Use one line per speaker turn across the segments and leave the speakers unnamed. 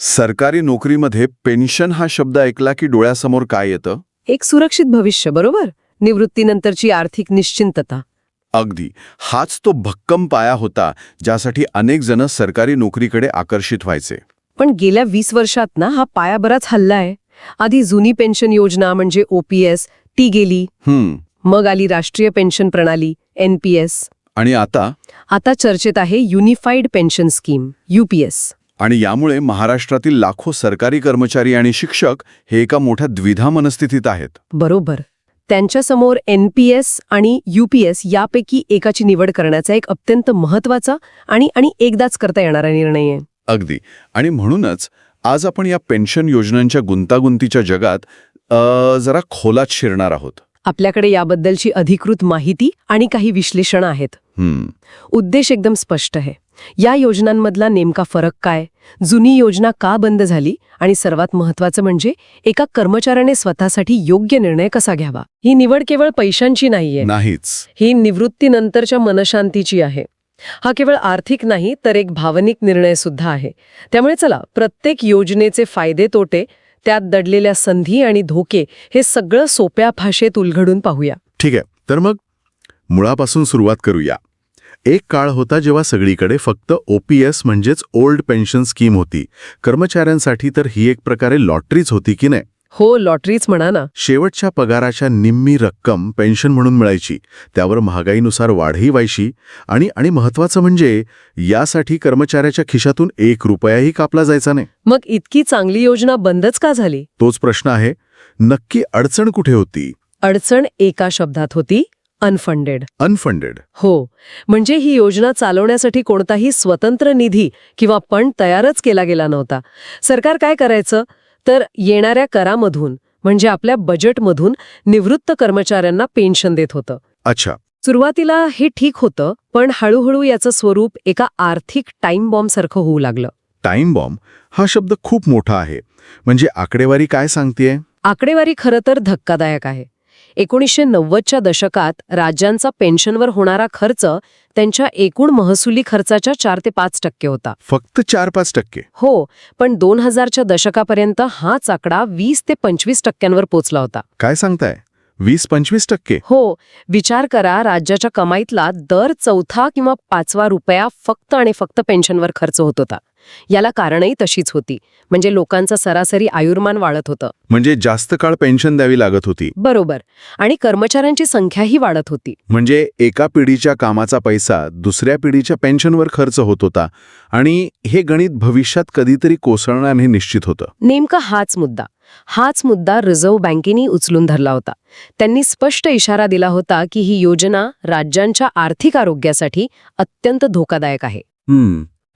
सरकारी नोकरीमध्ये पेन्शन हा शब्द ऐकला की डोळ्यासमोर काय येतं?
एक सुरक्षित भविष्य बरोबर? निवृत्तीनंतरची आर्थिक निश्चिंतता.
अगदी. हाच तो भक्कम पाया होता ज्यासाठी अनेक जण सरकारी नोकरीकडे आकर्षित व्हायचे.
पण गेल्या वीस वर्षात ना हा पाया बराच हल्लाय आधी जुनी पेन्शन योजना म्हणजे ओपीएस ती गेली.
हम्म.
मग आली राष्ट्रीय पेन्शन प्रणाली एनपीएस
आणि आता?
आता चर्चेत आहे युनिफाईड पेन्शन स्कीम युपीएस
आणि यामुळे महाराष्ट्रातील लाखो सरकारी कर्मचारी आणि शिक्षक हे एका मोठ्या द्विधा मनस्थितीत आहेत.
बरोबर. त्यांच्यासमोर एनपीएस आणि युपीएस यापैकी एकाची निवड करण्याचा एक अत्यंत महत्त्वाचा आणि आणि एकदाच करता येणारा निर्णय आहे.
अगदी. आणि म्हणूनच आज आपण या पेन्शन योजनांच्या गुंतागुंतीच्या जगात अ, जरा खोलात शिरणार आहोत.
आपल्याकडे याबद्दलची अधिकृत माहिती आणि काही विश्लेषणं आहेत. उद्देश एकदम स्पष्ट आहे. या योजनांमधला नेमका फरक काय? जुनी योजना का बंद झाली? आणि सर्वात महत्वाचं म्हणजे एका कर्मचाऱ्याने स्वतःसाठी योग्य निर्णय कसा घ्यावा? ही निवड केवळ पैशांची नाहीये.
नाहीच.
ही निवृत्तीनंतरच्या मनशांतीची आहे. हा केवळ आर्थिक नाही तर एक भावनिक निर्णय सुद्धा आहे. त्यामुळे चला प्रत्येक योजनेचे फायदे तोटे त्यात दडलेल्या संधी आणि धोके हे सगळं सोप्या भाषेत उलगडून पाहूया.
ठीक आहे. तर मग मुळापासून सुरुवात करूया. एक काळ होता जेव्हा सगळीकडे फक्त ओपीएस म्हणजेच ओल्ड पेन्शन स्कीम होती. कर्मचाऱ्यांसाठी तर ही एक प्रकारे लॉटरीच होती की नाही?
हो लॉटरीच म्हणा ना.
शेवटच्या पगाराच्या निम्मी रक्कम पेन्शन म्हणून मिळायची. त्यावर महागाईनुसार वाढही व्हायची. आणि आणि महत्वाचं म्हणजे यासाठी कर्मचाऱ्याच्या खिशातून एक रुपयाही कापला जायचा नाही.
मग इतकी चांगली योजना बंदच का झाली?
तोच प्रश्न आहे. नक्की अडचण कुठे होती?
अडचण एका शब्दात होती अनफंडेड
अनफंडेड
हो. म्हणजे ही योजना चालवण्यासाठी कोणताही स्वतंत्र निधी किंवा पण तयारच केला गेला नव्हता. सरकार काय करायचं? तर येणाऱ्या करामधून म्हणजे आपल्या बजेटमधून निवृत्त कर्मचाऱ्यांना पेन्शन देत होतं.
अच्छा.
सुरुवातीला हे ठीक होतं पण हळूहळू याचं स्वरूप एका आर्थिक टाइम बॉम्बसारखं होऊ लागलं.
टाइम बॉम्ब हा शब्द खूप मोठा आहे. म्हणजे आकडेवारी काय सांगतेय?
आकडेवारी खरं तर धक्कादायक आहे. एकोणीसशे नव्वदच्या दशकात राज्यांचा पेन्शनवर होणारा खर्च त्यांच्या एकूण महसुली खर्चाच्या चार ते पाच टक्के होता.
फक्त चार पाच टक्के.
हो पण दोन हजारच्या दशकापर्यंत हाच आकडा वीस ते पंचवीस टक्क्यांवर पोचला होता.
काय सांगताय? वीस पंचवीस टक्के?
हो विचार करा राज्याच्या कमाईतला दर चौथा किंवा पाचवा रुपया फक्त आणि फक्त पेन्शनवर खर्च होत होता. याला कारणही तशीच होती. म्हणजे लोकांचं सरासरी आयुर्मान वाढत होतं.
म्हणजे जास्त काळ पेन्शन द्यावी लागत होती.
बरोबर. आणि कर्मचाऱ्यांची संख्याही वाढत होती.
म्हणजे एका पिढीच्या कामाचा पैसा दुसऱ्या पिढीच्या पेन्शनवर खर्च होत होता. आणि हे गणित भविष्यात कधीतरी कोसळणार हे निश्चित होतं.
नेमका हाच मुद्दा. हाच मुद्दा रिझर्व्ह बँकेनी उचलून धरला होता. त्यांनी स्पष्ट इशारा दिला होता की ही योजना राज्यांच्या आर्थिक आरोग्यासाठी अत्यंत धोकादायक आहे.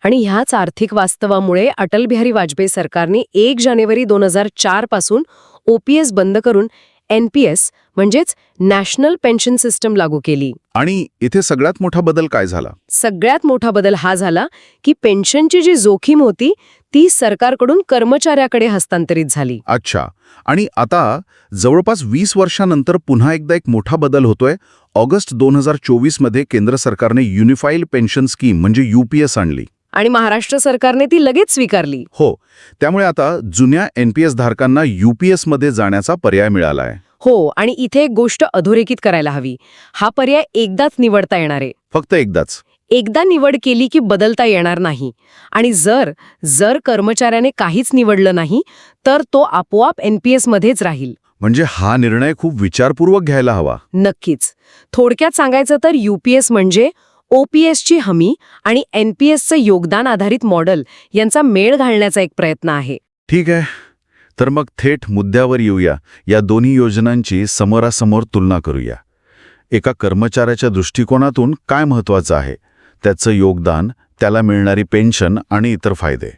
आणि ह्याच आर्थिक वास्तवामुळे अटल बिहारी वाजपेयी सरकारने एक जानेवारी दोन हजार चारपासून ओपीएस बंद करून एनपीएस म्हणजेच नॅशनल पेन्शन सिस्टम लागू केली.
आणि इथे सगळ्यात मोठा बदल काय झाला?
सगळ्यात मोठा बदल हा झाला की पेन्शनची जी जोखीम होती ती सरकारकडून कर्मचाऱ्याकडे हस्तांतरित झाली.
अच्छा. आणि आता जवळपास वीस वर्षानंतर पुन्हा एकदा एक मोठा बदल होतोय. ऑगस्ट दोन हजार चोवीसमध्ये केंद्र सरकारने युनिफाईड पेन्शन स्कीम म्हणजे युपीएस आणली.
आणि महाराष्ट्र सरकारने ती लगेच स्वीकारली.
हो त्यामुळे आता जुन्या एनपीएस धारकांना युपीएसमध्ये जाण्याचा पर्याय मिळालाय.
हो आणि इथे एक गोष्ट अधोरेखित करायला हवी. हा पर्याय एकदाच निवडता येणार. आहे
फक्त एकदाच.
एकदा निवड केली की बदलता येणार नाही. आणि जर जर कर्मचाऱ्याने काहीच निवडलं नाही तर तो आपोआप एनपीएस मध्येच राहील.
म्हणजे हा निर्णय खूप विचारपूर्वक घ्यायला हवा.
नक्कीच. थोडक्यात सांगायचं तर युपीएस म्हणजे ओपीएसची हमी आणि एनपीएसचं योगदान आधारित मॉडेल यांचा मेळ घालण्याचा एक प्रयत्न आहे.
ठीक आहे. तर मग थेट मुद्द्यावर येऊया. या दोन्ही योजनांची समोरासमोर तुलना करूया. एका कर्मचाऱ्याच्या दृष्टिकोनातून काय महत्वाचं आहे? त्याचं योगदान त्याला मिळणारी पेन्शन आणि इतर फायदे.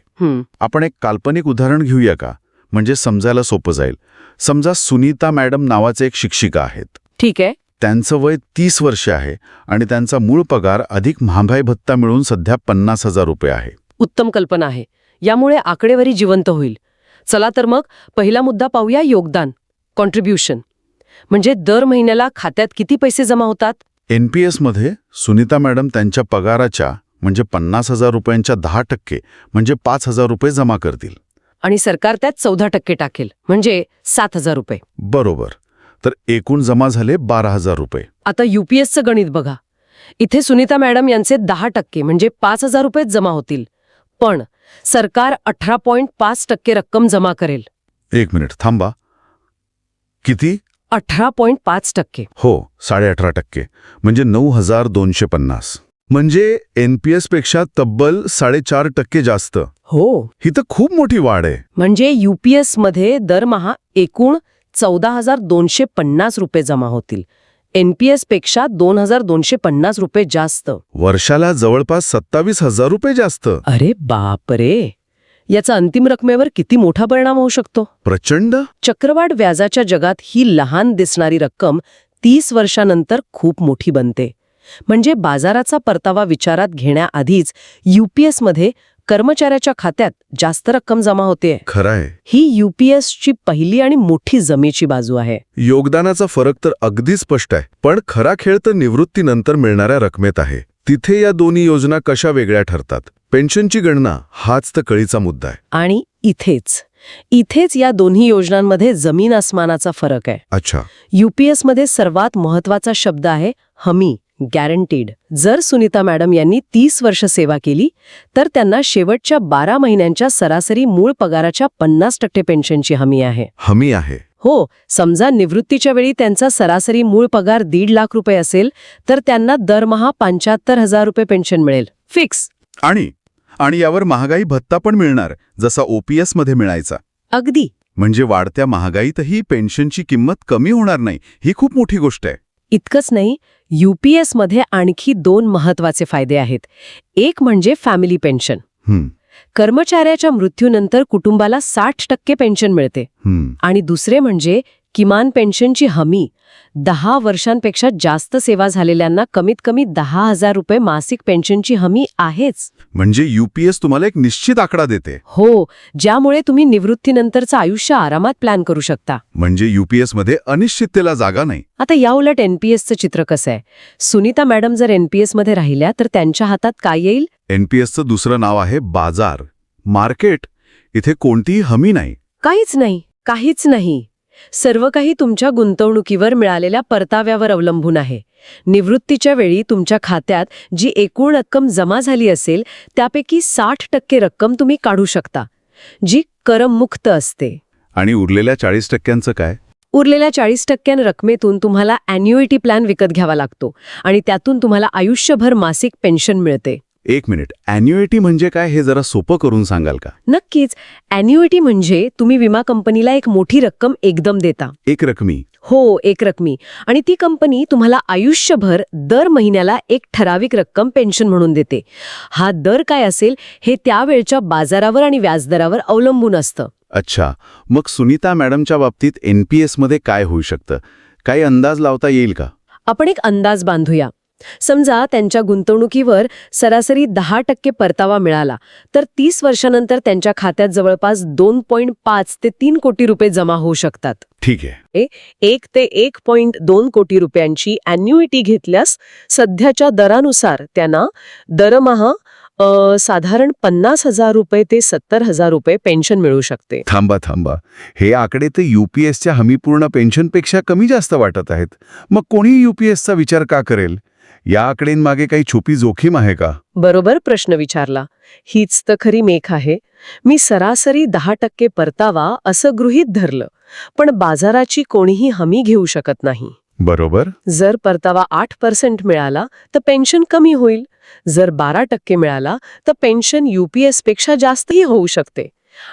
आपण एक काल्पनिक उदाहरण घेऊया का? म्हणजे समजायला सोपं जाईल. समजा सुनीता मॅडम नावाचे एक शिक्षिका आहेत.
ठीक आहे.
त्यांचं वय तीस वर्ष आहे आणि त्यांचा मूळ पगार अधिक महागाई भत्ता मिळून सध्या पन्नास हजार रुपये आहे.
उत्तम कल्पना आहे. यामुळे आकडेवारी जिवंत होईल. चला तर मग पहिला मुद्दा पाहूया योगदान कॉन्ट्रीब्युशन म्हणजे दर महिन्याला खात्यात किती पैसे जमा होतात?
एनपीएसमध्ये सुनीता मॅडम त्यांच्या पगाराच्या म्हणजे पन्नास हजार रुपयांच्या दहा टक्के म्हणजे पाच हजार रुपये जमा करतील.
आणि सरकार त्यात चौदा टक्के टाकेल म्हणजे सात हजार रुपये.
बरोबर. तर एकूण जमा झाले बारा हजार रुपये.
आता युपीएसचं गणित बघा. इथे सुनीता मॅडम यांचे दहा टक्के म्हणजे पाच हजार रुपयेच जमा होतील. पण सरकार अठरा पॉइंट पाच टक्के रक्कम जमा करेल.
एक मिनिट थांबा. किती?
अठरा पॉइंट पाच टक्के.
हो साडे अठरा टक्के म्हणजे नऊ हजार दोनशे पन्नास. म्हणजे एनपीएसपेक्षा तब्बल साडेचार टक्के जास्त.
हो.
ही तर खूप मोठी वाढ आहे.
म्हणजे युपीएसमध्ये दरमहा एकूण चौदा हजार दोनशे पन्नास रुपये जमा होतील. एनपीएसपेक्षा दोन हजार दोनशे पन्नास रुपये जास्त.
वर्षाला जवळपास सत्तावीस हजार रुपये जास्त.
अरे बापरे! याचा अंतिम रकमेवर किती मोठा परिणाम होऊ शकतो?
प्रचंड?
चक्रवाढ व्याजाच्या जगात ही लहान दिसणारी रक्कम तीस वर्षानंतर खूप मोठी बनते. म्हणजे बाजाराचा परतावा विचारात घेण्याआधीच युपीएसमध्ये कर्मचाऱ्याच्या खात्यात जास्त रक्कम जमा होते
खरंय.
ही युपीएसची पहिली आणि मोठी जमेची बाजू आहे.
योगदानाचा फरक तर अगदी स्पष्ट आहे पण खरा खेळ तर निवृत्तीनंतर मिळणाऱ्या रकमेत आहे. तिथे या दोन्ही योजना कशा वेगळ्या ठरतात? पेन्शनची गणना हाच तर कळीचा मुद्दा आहे.
आणि इथेच इथेच या दोन्ही योजनांमध्ये जमीन आसमानाचा फरक आहे.
अच्छा.
युपीएसमध्ये सर्वात महत्त्वाचा शब्द आहे हमी. गॅरंटीड जर सुनीता मॅडम यांनी तीस वर्ष सेवा केली तर त्यांना शेवटच्या बारा महिन्यांच्या सरासरी मूळ पगाराच्या पन्नास टक्के पेन्शनची हमी आहे.
हमी आहे.
हो समजा निवृत्तीच्या वेळी त्यांचा सरासरी मूळ पगार दीड लाख रुपये असेल तर त्यांना दरमहा पंच्याहत्तर हजार रुपये पेन्शन मिळेल. फिक्स.
आणि आणि यावर महागाई भत्ता पण मिळणार जसा ओपीएसमध्ये मिळायचा.
अगदी.
म्हणजे वाढत्या महागाईतही पेन्शनची किंमत कमी होणार नाही ही खूप मोठी गोष्ट आहे.
इतकंच नाही यूपीएसमध्ये आणखी दोन महत्त्वाचे फायदे आहेत. एक म्हणजे फॅमिली पेन्शन कर्मचाऱ्याच्या मृत्यूनंतर कुटुंबाला साठ टक्के पेन्शन मिळते. आणि दुसरे म्हणजे किमान पेन्शनची हमी दहा वर्षांपेक्षा जास्त सेवा झालेल्यांना कमीत कमी दहा हजार रुपये मासिक पेन्शनची हमी आहेच.
म्हणजे युपीएस तुम्हाला एक निश्चित आकडा देते.
हो ज्यामुळे तुम्ही निवृत्तीनंतरचं आयुष्य आरामात प्लॅन करू शकता.
म्हणजे युपीएसमध्ये अनिश्चिततेला जागा नाही.
आता याउलट एनपीएसचं चित्र कसं आहे? सुनीता मॅडम जर एनपीएसमध्ये राहिल्या तर त्यांच्या हातात काय येईल?
एनपीएसचं दुसरं नाव आहे बाजार. मार्केट. इथे कोणतीही हमी नाही.
काहीच नाही काहीच नाही. सर्व काही तुमच्या गुंतवणुकीवर मिळालेल्या परताव्यावर अवलंबून आहे. निवृत्तीच्या वेळी तुमच्या खात्यात जी एकूण रक्कम जमा झाली असेल त्यापैकी साठ टक्के रक्कम तुम्ही काढू शकता जी करमुक्त असते.
आणि उरलेल्या चाळीस टक्क्यांचं काय?
उरलेल्या चाळीस टक्क्यां रकमेतून तुम्हाला अॅन्युइटी प्लॅन विकत घ्यावा लागतो आणि त्यातून तुम्हाला आयुष्यभर मासिक पेन्शन मिळते.
एक मिनिट. अॅन्युएटी म्हणजे काय हे जरा सोपं करून सांगाल का?
नक्कीच. अॅन्युइटी म्हणजे तुम्ही विमा कंपनीला एक मोठी रक्कम एकदम देता.
एक रकमी.
हो एक रकमी. आणि ती कंपनी तुम्हाला आयुष्यभर दर महिन्याला एक ठराविक रक्कम पेन्शन म्हणून देते. हा दर काय असेल हे त्यावेळच्या बाजारावर आणि व्याजदरावर अवलंबून असतं.
अच्छा. मग सुनीता मॅडमच्या बाबतीत एनपीएसमध्ये काय होऊ शकतं? काही अंदाज लावता येईल का?
आपण एक अंदाज बांधूया. समजा त्यांच्या गुंतवणुकीवर सरासरी दहा टक्के परतावा मिळाला तर तीस वर्षानंतर त्यांच्या खात्यात जवळपास दोन पॉईंट पाच ते तीन कोटी रुपये जमा होऊ शकतात.
ठीक आहे.
एक ते एक पॉइंट दोन कोटी रुपयांची अॅन्युइटी घेतल्यास सध्याच्या दरानुसार त्यांना दरमहा साधारण पन्नास हजार रुपये ते सत्तर हजार रुपये पेन्शन मिळू शकते.
थांबा थांबा. हे आकडे तर युपीएसच्या हमीपूर्ण पेन्शनपेक्षा कमी जास्त वाटत आहेत. मग कोणी युपीएसचा विचार का करेल? या आकडेंमागे काही छुपी जोखीम आहे का?
बरोबर प्रश्न विचारला. हीच तर खरी मेख आहे. मी सरासरी दहा टक्के परतावा असं गृहीत धरलं पण बाजाराची कोणीही हमी घेऊ शकत नाही.
बरोबर.
जर परतावा आठ पर्सेंट मिळाला तर पेन्शन कमी होईल. जर बारा टक्के मिळाला तर पेन्शन युपीएसपेक्षा जास्तही होऊ शकते.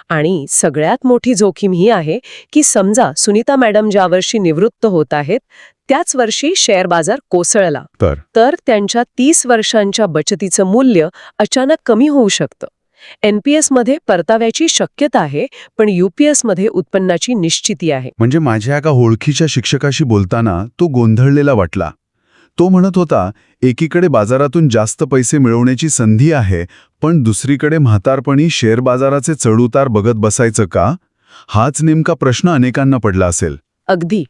आणि सगळ्यात मोठी जोखीम ही आहे की समजा सुनीता मॅडम ज्या वर्षी निवृत्त होत आहेत त्याच वर्षी शेअर बाजार कोसळला.
तर?
तर त्यांच्या तीस वर्षांच्या बचतीचं मूल्य अचानक कमी होऊ शकतं. एनपीएसमध्ये परताव्याची शक्यता आहे पण युपीएसमध्ये उत्पन्नाची निश्चिती आहे.
म्हणजे माझ्या एका ओळखीच्या शिक्षकाशी बोलताना तो गोंधळलेला वाटला. तो म्हणत होता एकीकडे बाजारातून जास्त पैसे मिळवण्याची संधी आहे पण दुसरीकडे म्हातारपणी शेअर बाजाराचे चढउतार बघत बसायचं का? हाच नेमका प्रश्न अनेकांना पडला असेल.
अगदी.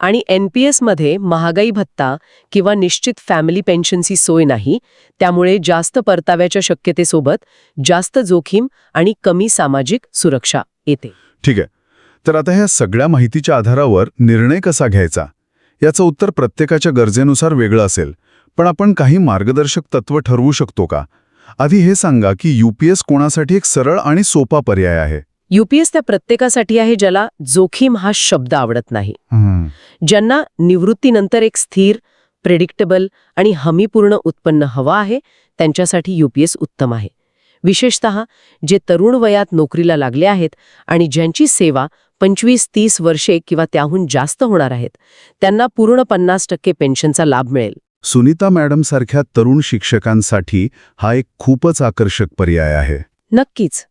आणि एन पी मध्ये महागाई भत्ता किंवा निश्चित फॅमिली पेन्शनची सोय नाही त्यामुळे जास्त परताव्याच्या शक्यतेसोबत जास्त जोखीम आणि कमी सामाजिक सुरक्षा येते.
ठीक आहे. तर आता ह्या सगळ्या माहितीच्या आधारावर निर्णय कसा घ्यायचा? याचं उत्तर प्रत्येकाच्या गरजेनुसार वेगळं असेल पण आपण काही मार्गदर्शक तत्व ठरवू शकतो का? आधी हे सांगा की यूपीएस कोणासाठी एक सरळ आणि सोपा पर्याय आहे.
यूपीएस त्या प्रत्येकासाठी आहे ज्याला जोखीम हा शब्द आवडत नाही. ज्यांना निवृत्तीनंतर एक स्थिर प्रेडिक्टेबल आणि हमीपूर्ण उत्पन्न हवं आहे त्यांच्यासाठी यूपीएस उत्तम आहे. विशेषत जे तरुण वयात नोकरीला लागले आहेत आणि ज्यांची सेवा पंचवीस तीस वर्षे किंवा त्याहून जास्त होणार आहेत त्यांना पूर्ण पन्नास टक्के पेन्शनचा लाभ मिळेल.
सुनीता मॅडम सारख्या तरुण शिक्षकांसाठी हा एक खूपच आकर्षक पर्याय आहे.
नक्कीच.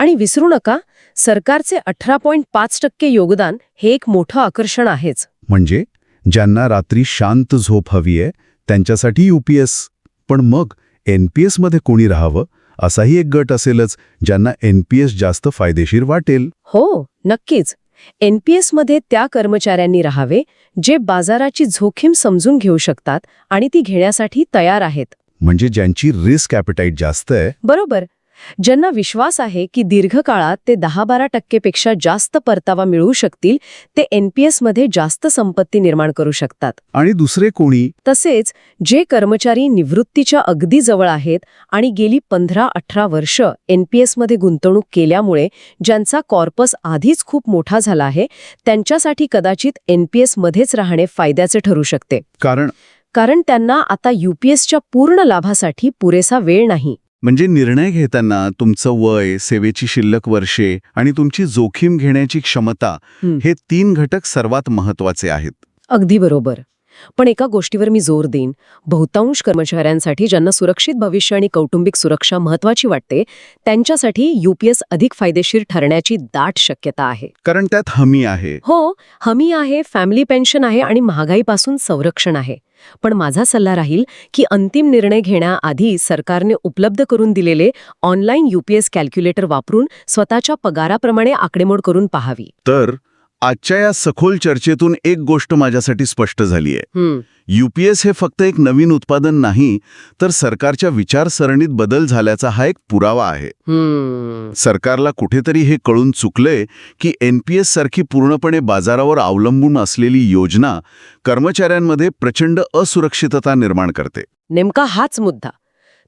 आणि विसरू नका सरकारचे अठरा पॉईंट पाच टक्के योगदान हे एक मोठं आकर्षण आहेच.
म्हणजे ज्यांना रात्री शांत झोप हवी आहे त्यांच्यासाठी यूपीएस पण मग एनपीएसमध्ये कोणी राहावं? असाही एक गट असेलच ज्यांना एनपीएस जास्त फायदेशीर वाटेल.
हो नक्कीच. एनपीएसमध्ये त्या कर्मचाऱ्यांनी राहावे जे बाजाराची जोखीम समजून घेऊ शकतात आणि ती घेण्यासाठी तयार आहेत.
म्हणजे ज्यांची रिस्क ॲपेटाईट जास्त आहे.
बरोबर. ज्यांना विश्वास आहे की दीर्घकाळात ते दहा बारा टक्केपेक्षा जास्त परतावा मिळवू शकतील ते एनपीएसमध्ये जास्त संपत्ती निर्माण करू शकतात.
आणि दुसरे कोणी?
तसेच जे कर्मचारी निवृत्तीच्या अगदी जवळ आहेत आणि गेली पंधरा अठरा वर्ष एनपीएसमध्ये गुंतवणूक केल्यामुळे ज्यांचा कॉर्पस आधीच खूप मोठा झाला आहे त्यांच्यासाठी कदाचित एनपीएस मध्येच राहणे फायद्याचे ठरू शकते.
कारण?
कारण त्यांना आता यूपीएसच्या पूर्ण लाभासाठी पुरेसा वेळ नाही.
म्हणजे निर्णय घेताना तुमचं वय सेवेची शिल्लक वर्षे आणि तुमची जोखीम घेण्याची क्षमता
हं.
तीन घटक सर्वात महत्त्वाचे आहेत
अगदी बरोबर पण एका गोष्टीवर मी जोर देईन. बहुतांश कर्मचाऱ्यांसाठी ज्यांना सुरक्षित भविष्य आणि कौटुंबिक सुरक्षा महत्वाची वाटते त्यांच्यासाठी यूपीएस अधिक फायदेशीर ठरण्याची दाट शक्यता आहे.
कारण त्यात हमी आहे.
हो हमी आहे फॅमिली पेन्शन आहे आणि महागाईपासून संरक्षण आहे. पण माझा सल्ला राहील की अंतिम निर्णय घेण्याआधी सरकारने उपलब्ध करून दिलेले ऑनलाईन यूपीएस कॅल्क्युलेटर वापरून स्वतःच्या पगाराप्रमाणे आकडेमोड करून पाहावी.
तर आजच्या या सखोल चर्चेतून एक गोष्ट माझ्यासाठी स्पष्ट झाली आहे यूपीएस हे फक्त एक नवीन उत्पादन नाही तर सरकारच्या विचारसरणीत बदल झाल्याचा हा एक पुरावा आहे. सरकारला कुठेतरी हे कळून चुकलंय की एनपीएस सारखी पूर्णपणे बाजारावर अवलंबून असलेली योजना कर्मचाऱ्यांमध्ये प्रचंड असुरक्षितता निर्माण करते.
नेमका हाच मुद्दा.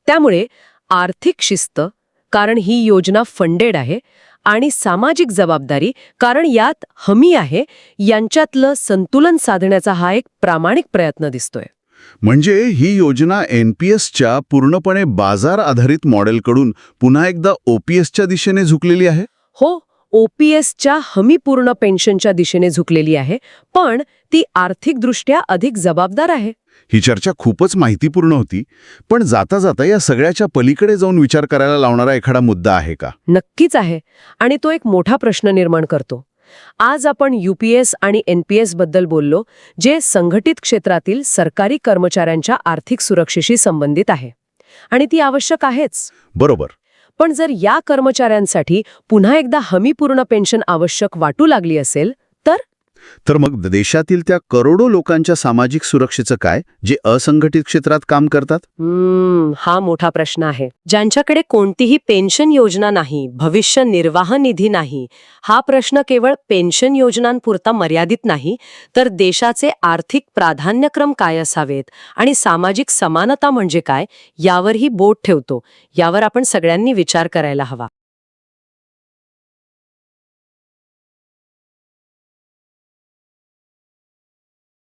त्यामुळे आर्थिक शिस्त कारण ही योजना फंडेड आहे आणि सामाजिक जबाबदारी कारण यात हमी आहे यांच्यातलं संतुलन साधण्याचा हा एक प्रामाणिक प्रयत्न दिसतोय.
म्हणजे ही योजना एनपीएसच्या पूर्णपणे बाजार आधारित मॉडेलकडून पुन्हा एकदा ओपीएसच्या दिशेने झुकलेली आहे?
हो ओपीएसच्या हमीपूर्ण पेन्शनच्या दिशेने झुकलेली आहे पण ती आर्थिकदृष्ट्या अधिक जबाबदार आहे.
ही चर्चा खूपच माहितीपूर्ण होती पण जाता जाता या सगळ्याच्या पलीकडे जाऊन विचार करायला लावणारा एखादा मुद्दा आहे का?
नक्कीच आहे आणि तो एक मोठा प्रश्न निर्माण करतो. आज आपण यूपीएस आणि एनपीएसबद्दल बोललो जे संघटित क्षेत्रातील सरकारी कर्मचाऱ्यांच्या आर्थिक सुरक्षेशी संबंधित आहे आणि ती आवश्यक आहेच.
बरोबर.
पण जर या कर्मचाऱ्यांसाठी पुन्हा एकदा हमीपूर्ण पेन्शन आवश्यक वाटू लागली असेल
तर मग देशातील त्या करोडो लोकांच्या सामाजिक सुरक्षेचं काय जे असंघटित क्षेत्रात काम करतात?
हम्म, हा मोठा प्रश्न आहे. ज्यांच्याकडे कोणतीही पेन्शन योजना नाही भविष्य निर्वाह निधी नाही हा प्रश्न केवळ पेन्शन योजनांपुरता मर्यादित नाही तर देशाचे आर्थिक प्राधान्यक्रम काय असावेत आणि सामाजिक समानता म्हणजे काय यावरही बोट ठेवतो. यावर आपण सगळ्यांनी विचार करायला हवा.